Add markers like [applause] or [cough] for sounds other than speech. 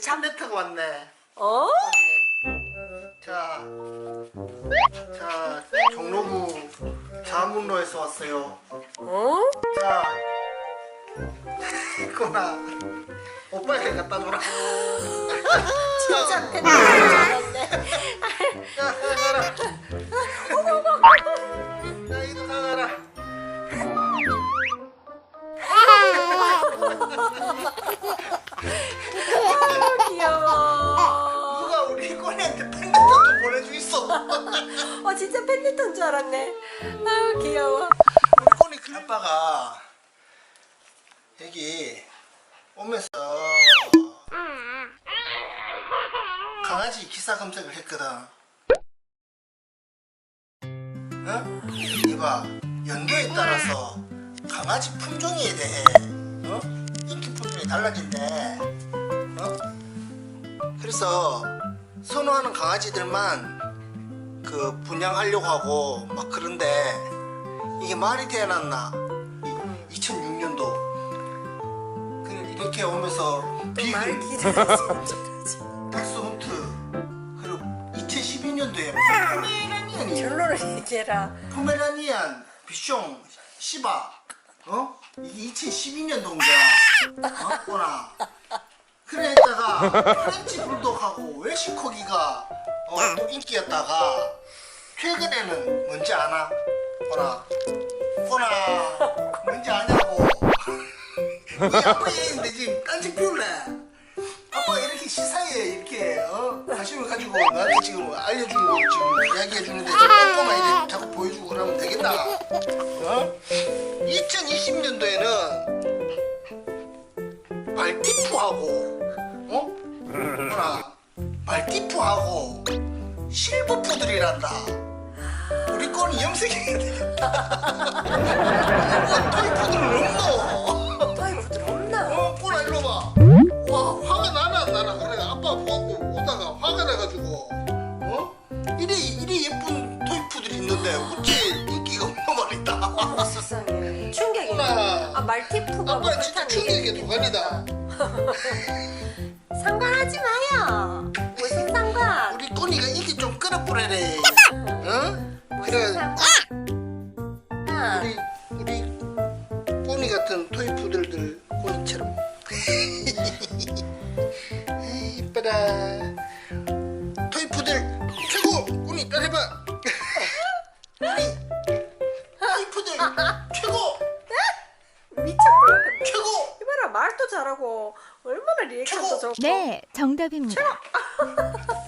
참내 타고 왔네. 어? 자, 자, 종로구 자문로에서 왔어요. 어? 자, [laughs] 이거나 오빠에게 갖다 줘라. 진짜 잘했네. 야, 가가라. 야, 이도 가가라. [laughs] 어 진짜 팬데톤 줄 알았네. 아유 귀여워. 우리 꼬리 그 아빠가 여기 오면서 강아지 기사 검색을 했거든. 어? 이봐 연도에 따라서 강아지 품종에 대해 어? 인기 품종이 달라진대. 어? 그래서 선호하는 강아지들만 그 분양하려고 하고 막 그런데 이게 말이 되어놨나 2006년도 이렇게 오면서 말 비글. 닥스훈트 그리고 2012년도에 포메라니안이 결론을 얘기해라. 포메라니안 비숑 시바 어? 이게 2012년도인 거야 어? 꼬나 그래다가 프렌치 불독하고 웰시코기가 어, 또 인기였다가 최근에는 뭔지 아나? 꼬나 꼬나 뭔지 아냐고 이 아빠 얘기인데 지금 딴짓 피울래 아빠가 이렇게 시사에 이렇게 어? 관심을 가지고 나한테 지금 알려주고 지금 이야기해주는데 저 꼼꼼하게 자꾸 보여주고 그러면 되겠나? 어? 2020년도에는 발티프하고 어? [laughs] 뭐라 발티프하고 실버푸들이란다 우리 거는 염색해야 되겠다 뭐 토이푸들은 없노 토이 부드럽나? 어, 꼬라 일로 봐. 와, 화가 나나 안 나나. 그래, 아빠 보고 오다가 화가 나가지고, 어? 이래 이래 예쁜 토이푸들이 있는데 어째 인기가 없나 말이다. 세상에 충격이네. 꼬라, 아 말티푸가 뭐 아빠 진짜 그렇다는 충격의. 도가니다. 상관하지 마요. 무슨 상관? 우리 꼬니가 인기 좀 끌어뿌려래. 어? 그래, 아, 우리 우리 꼬니 같은 토이푸들들 꼬니처럼. [laughs] 이쁘다. 토이푸들 최고! 꼬니 따라해봐. 우리 토이푸들 최고! 미쳤구나. 최고! 이봐라 말도 잘하고 얼마나 리액션도 최고! 좋고. 네, 정답입니다. [laughs]